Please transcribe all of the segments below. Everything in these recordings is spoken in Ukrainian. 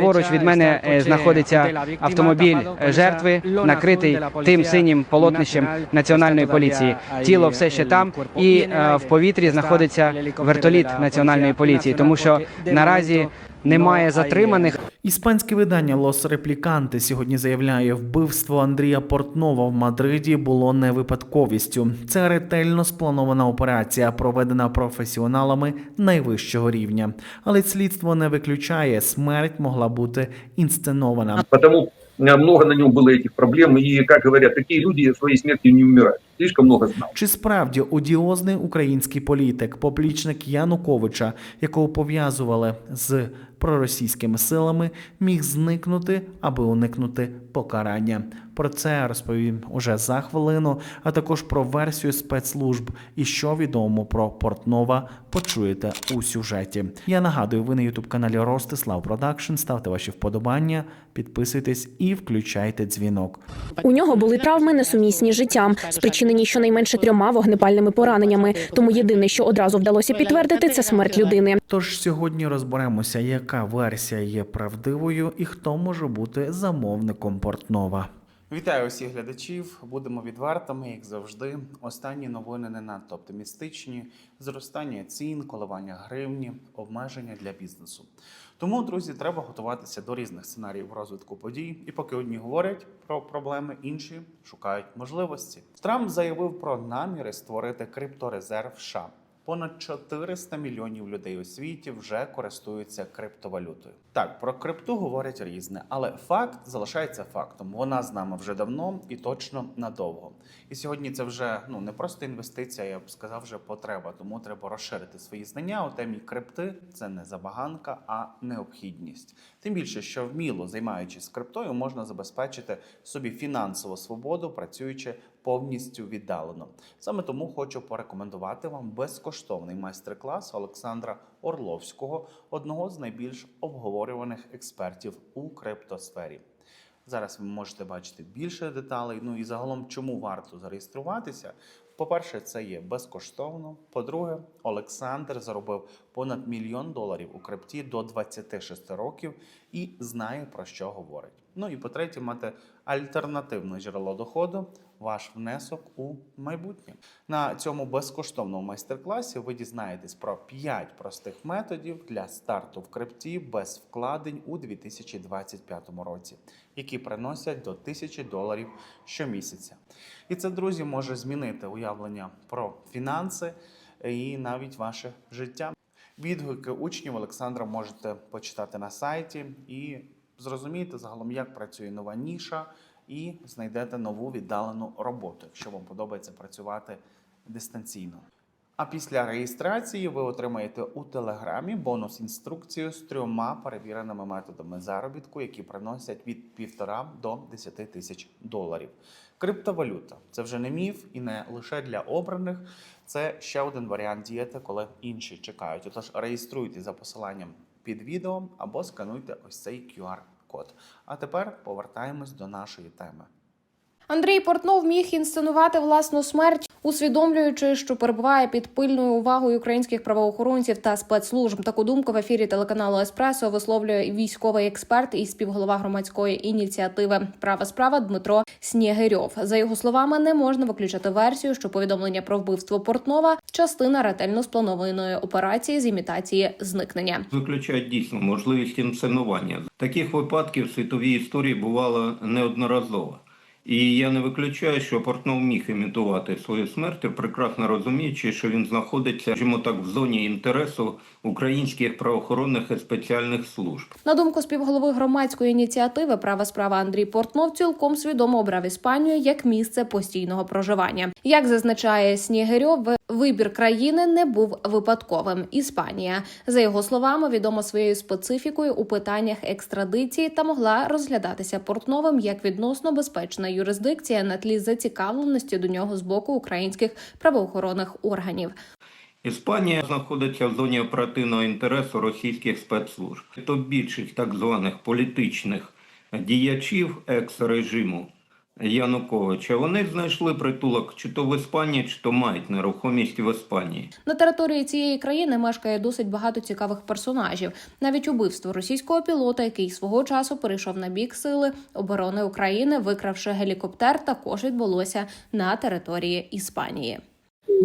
Поруч від мене е, знаходиться автомобіль е, жертви, накритий тим синім полотнищем національної поліції. Тіло все ще там, і е, в повітрі знаходиться вертоліт національної поліції, тому що наразі немає затриманих. Іспанське видання Лос Репліканте сьогодні заявляє, вбивство Андрія Портнова в Мадриді було не випадковістю. Це ретельно спланована операція, проведена професіоналами найвищого рівня. Але слідство не виключає, смерть могла бути інсценована. Потому э, много на нем было этих проблем. И, как говорят, такие люди своей смертью не умирают. Слишком много знал. Чи справді одіозний український політик, поплічник Януковича, якого пов'язували з проросійськими силами, міг зникнути, аби уникнути покарання? Про це розповім уже за хвилину, а також про версію спецслужб і що відомо про Портнова почуєте у сюжеті. Я нагадую, ви на ютуб каналі Ростислав Продакшн. Ставте ваші вподобання, підписуйтесь і включайте дзвінок. У нього були травми несумісні з життям, спричинені щонайменше трьома вогнепальними пораненнями. Тому єдине, що одразу вдалося підтвердити, це смерть людини. Тож сьогодні розберемося, яка версія є правдивою і хто може бути замовником Портнова. Вітаю усіх глядачів. Будемо відвертими, як завжди. Останні новини не надто оптимістичні: зростання цін, коливання гривні, обмеження для бізнесу. Тому, друзі, треба готуватися до різних сценаріїв розвитку подій. І поки одні говорять про проблеми, інші шукають можливості. Трамп заявив про наміри створити крипторезерв США. Понад 400 мільйонів людей у світі вже користуються криптовалютою. Так, про крипту говорять різне, але факт залишається фактом. Вона з нами вже давно і точно надовго. І сьогодні це вже ну не просто інвестиція, я б сказав, вже потреба. Тому треба розширити свої знання у темі крипти. Це не забаганка, а необхідність. Тим більше, що вміло займаючись криптою, можна забезпечити собі фінансову свободу, працюючи повністю віддалено. Саме тому хочу порекомендувати вам безкоштовний майстер-клас Олександра Орловського, одного з найбільш обговорюваних експертів у криптосфері. Зараз ви можете бачити більше деталей. Ну і загалом, чому варто зареєструватися. По-перше, це є безкоштовно. По-друге, Олександр заробив понад мільйон доларів у крипті до 26 років і знає про що говорить. Ну і по-третє, мати альтернативне джерело доходу, ваш внесок у майбутнє. На цьому безкоштовному майстер-класі ви дізнаєтесь про 5 простих методів для старту в крипті без вкладень у 2025 році, які приносять до 1000 доларів щомісяця. І це, друзі, може змінити уявлення про фінанси і навіть ваше життя. Відгуки учнів Олександра можете почитати на сайті і зрозуміти загалом, як працює нова ніша, і знайдете нову віддалену роботу, якщо вам подобається працювати дистанційно. А після реєстрації ви отримаєте у телеграмі бонус інструкцію з трьома перевіреними методами заробітку, які приносять від півтора до 10 тисяч доларів. Криптовалюта це вже не міф і не лише для обраних. Це ще один варіант діяти, коли інші чекають. Отож, реєструйтесь за посиланням під відео або скануйте ось цей QR-код. А тепер повертаємось до нашої теми. Андрій Портнов міг інсценувати власну смерть, усвідомлюючи, що перебуває під пильною увагою українських правоохоронців та спецслужб. Таку думку в ефірі телеканалу Еспресо висловлює військовий експерт і співголова громадської ініціативи Права справа Дмитро Снєгирьов. За його словами, не можна виключати версію, що повідомлення про вбивство Портнова частина ретельно спланованої операції з імітації зникнення. виключають дійсно можливість інсценування. Таких випадків в світовій історії бувало неодноразово. І я не виключаю, що Портнов міг імітувати свою смерть, прекрасно розуміючи, що він знаходиться, скажімо так, в зоні інтересу українських правоохоронних і спеціальних служб. На думку співголови громадської ініціативи Права справа Андрій Портнов цілком свідомо обрав Іспанію як місце постійного проживання. Як зазначає Снігирьов, вибір країни не був випадковим. Іспанія, за його словами, відома своєю специфікою у питаннях екстрадиції та могла розглядатися Портновим як відносно безпечна юрисдикція на тлі зацікавленості до нього з боку українських правоохоронних органів. Іспанія знаходиться в зоні оперативного інтересу російських спецслужб. То більшість так званих політичних діячів екс-режиму Януковича. Вони знайшли притулок чи то в Іспанії, чи то мають нерухомість в Іспанії. На території цієї країни мешкає досить багато цікавих персонажів. Навіть убивство російського пілота, який свого часу перейшов на бік сили оборони України, викравши гелікоптер, також відбулося на території Іспанії.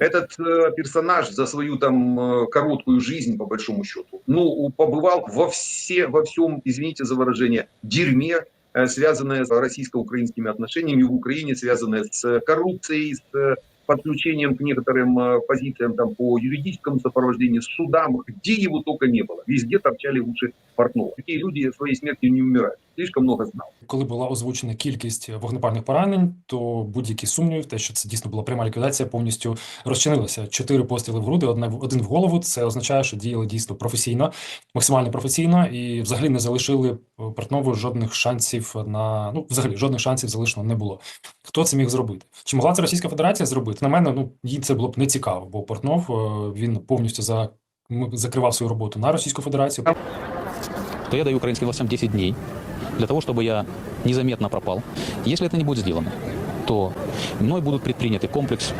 Этот э, персонаж за свою там э, короткую жизнь, по большому счету, ну, побывал во, все, во всем, извините за выражение, дерьме, э, связанное с российско-украинскими отношениями в Украине, связанное с коррупцией, с э, подключением к некоторым э, позициям там, по юридическому сопровождению, судам, где его только не было. Везде торчали уши Портнова. Такие люди своей смертью не умирают. Слишком много знал. Коли була озвучена кількість вогнепальних поранень, то будь-які сумніви, те, що це дійсно була пряма ліквідація, повністю розчинилися. Чотири постріли в груди, одне в- один в голову. Це означає, що діяли дійсно професійно, максимально професійно, і взагалі не залишили е, Портнову жодних шансів на ну, взагалі жодних шансів залишено не було. Хто це міг зробити? Чи могла це Російська Федерація зробити? На мене, ну їй це було б не цікаво, бо Портнов е, він повністю за закривав свою роботу на Російську Федерацію. то я даю украинским властям 10 дней для того, чтобы я незаметно пропал. Если это не будет сделано, то мной будут предприняты комплекс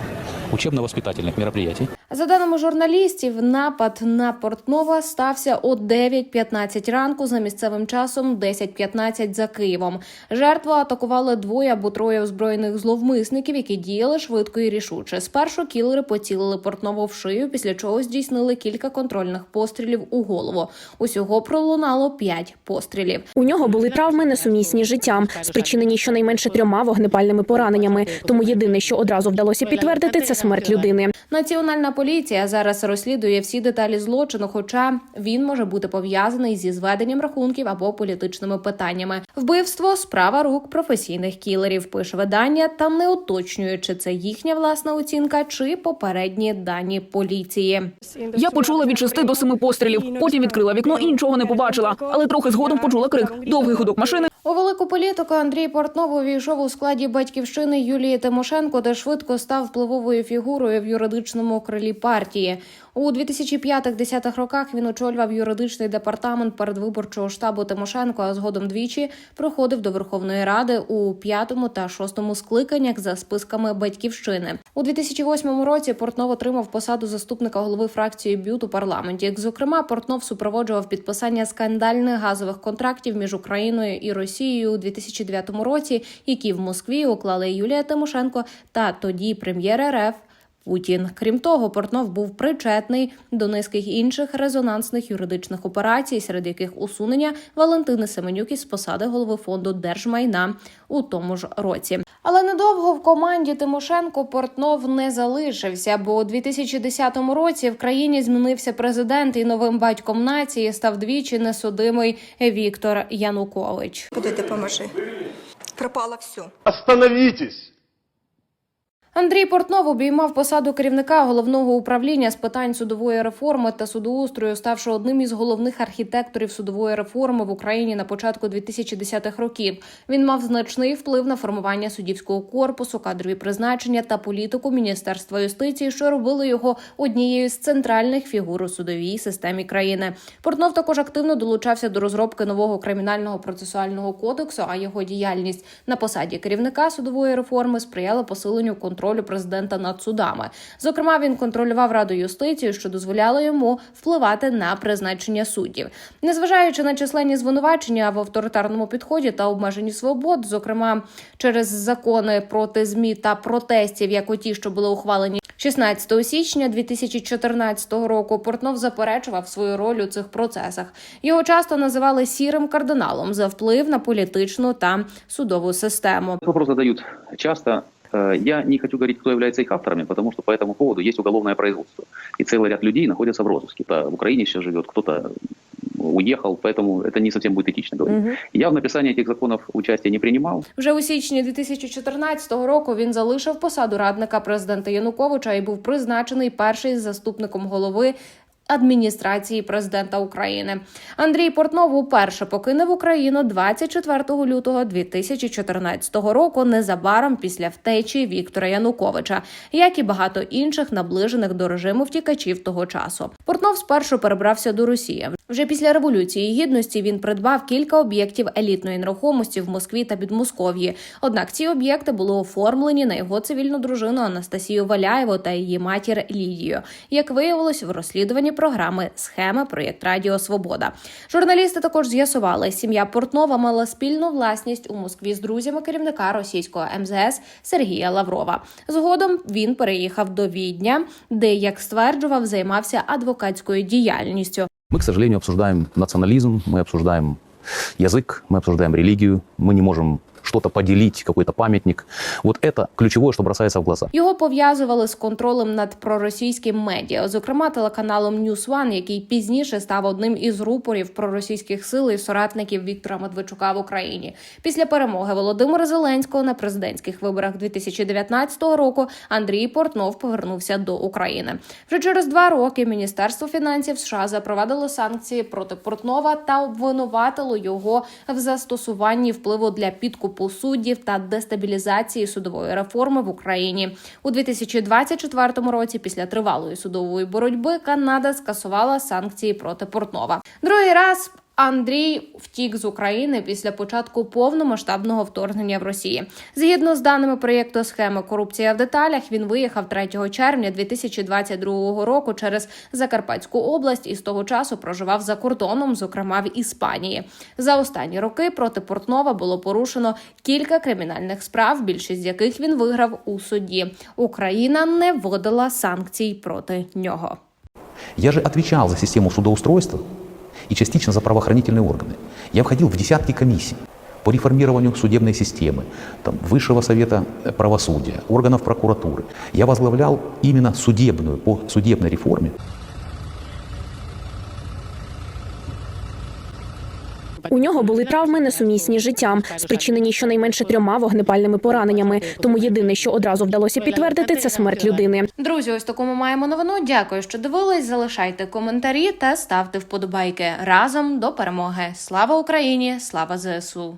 учебно-воспитательных мероприятий, За даними журналістів, напад на Портнова стався о 9.15 ранку за місцевим часом 10.15 за Києвом. Жертву атакували двоє або троє озброєних зловмисників, які діяли швидко і рішуче. Спершу кілери поцілили Портнову в шию, після чого здійснили кілька контрольних пострілів у голову. Усього пролунало п'ять пострілів. У нього були травми несумісні з життям, спричинені щонайменше трьома вогнепальними пораненнями. Тому єдине, що одразу вдалося підтвердити, це смерть людини. Національна поліція зараз розслідує всі деталі злочину, хоча він може бути пов'язаний зі зведенням рахунків або політичними питаннями. Вбивство справа рук професійних кілерів. Пише видання, там не уточнює, чи це їхня власна оцінка, чи попередні дані поліції. Я почула від шести до семи пострілів. Потім відкрила вікно і нічого не побачила. Але трохи згодом почула крик. Довгий гудок машини. У велику політику Андрій Портнов увійшов у складі батьківщини Юлії Тимошенко, де швидко став впливовою фігурою в юридичному крилі партії. У 2005-10 роках він очолював юридичний департамент передвиборчого штабу Тимошенко, а згодом двічі проходив до Верховної Ради у п'ятому та шостому скликаннях за списками батьківщини. У 2008 році Портнов отримав посаду заступника голови фракції БЮТ у парламенті. Як зокрема, Портнов супроводжував підписання скандальних газових контрактів між Україною і Росією у 2009 році, які в Москві уклали Юлія Тимошенко та тоді прем'єр РФ. Путін. Крім того, Портнов був причетний до низки інших резонансних юридичних операцій, серед яких усунення Валентини Семенюк із посади голови фонду держмайна у тому ж році. Але недовго в команді Тимошенко Портнов не залишився, бо у 2010 році в країні змінився президент, і новим батьком нації став двічі несудимий Віктор Янукович. Куди ти поможи? Пропало все. Остановитесь! Андрій Портнов обіймав посаду керівника головного управління з питань судової реформи та судоустрою, ставши одним із головних архітекторів судової реформи в Україні на початку 2010-х років. Він мав значний вплив на формування суддівського корпусу, кадрові призначення та політику Міністерства юстиції, що робили його однією з центральних фігур у судовій системі країни. Портнов також активно долучався до розробки нового кримінального процесуального кодексу. А його діяльність на посаді керівника судової реформи сприяла посиленню контролю президента над судами. Зокрема, він контролював раду юстиції, що дозволяло йому впливати на призначення суддів. Незважаючи на численні звинувачення в авторитарному підході та обмеженні свобод, зокрема через закони проти змі та протестів, як оті, що були ухвалені 16 січня 2014 року, Портнов заперечував свою роль у цих процесах. Його часто називали сірим кардиналом за вплив на політичну та судову систему. Вопрос задают часто. Э, Я не хочу говорить, кто является их авторами, потому что по этому поводу есть уголовное производство. И целый ряд людей находится в розыске. Кто в Украине сейчас живет, кто-то уехал, поэтому это не совсем будет этично говорить. Мгм. Я в написании этих законов участия не принимал. Вже у січні 2014 року він залишив посаду радника президента Януковича і був призначений перший заступником голови. Адміністрації президента України Андрій Портнов уперше покинув Україну 24 лютого 2014 року, незабаром після втечі Віктора Януковича, як і багато інших наближених до режиму втікачів того часу. Портнов спершу перебрався до Росії. Вже після революції гідності він придбав кілька об'єктів елітної нерухомості в Москві та Підмосков'ї. Однак ці об'єкти були оформлені на його цивільну дружину Анастасію Валяєву та її матір Лідію. Як виявилось в розслідуванні програми схеми проєкт Радіо Свобода. Журналісти також з'ясували, сім'я Портнова мала спільну власність у Москві з друзями керівника російського МЗС Сергія Лаврова. Згодом він переїхав до Відня, де, як стверджував, займався адвокатською діяльністю. Мы, к сожалению, обсуждаем национализм, мы обсуждаем язык, мы обсуждаем религию, мы не можем что-то поделить, какой-то памятник. Вот это ключевое, что бросается в глаза. Його пов'язували з контролем над проросійським медіа, зокрема телеканалом News One, який пізніше став одним із рупорів проросійських сил і соратників Віктора Медведчука в Україні. Після перемоги Володимира Зеленського на президентських виборах 2019 року Андрій Портнов повернувся до України. Вже через два роки Міністерство фінансів США запровадило санкції проти Портнова та обвинуватило його в застосуванні впливу для підкупу суддів та дестабілізації судової реформи в Україні у 2024 році. Після тривалої судової боротьби Канада скасувала санкції проти Портнова. Другий раз. Андрій втік з України після початку повномасштабного вторгнення в Росії. Згідно з даними проєкту схеми Корупція в деталях, він виїхав 3 червня 2022 року через Закарпатську область і з того часу проживав за кордоном, зокрема в Іспанії. За останні роки проти Портнова було порушено кілька кримінальних справ, більшість з яких він виграв у суді. Україна не вводила санкцій проти нього. Я же отвечал за систему судоустройства и частично за правоохранительные органы. Я входил в десятки комиссий по реформированию судебной системы, там, Высшего совета правосудия, органов прокуратуры. Я возглавлял именно судебную, по судебной реформе. У нього були травми несумісні з життям, спричинені щонайменше трьома вогнепальними пораненнями. Тому єдине, що одразу вдалося підтвердити, це смерть людини. Друзі, ось такому маємо новину. Дякую, що дивились. Залишайте коментарі та ставте вподобайки разом до перемоги. Слава Україні! Слава ЗСУ!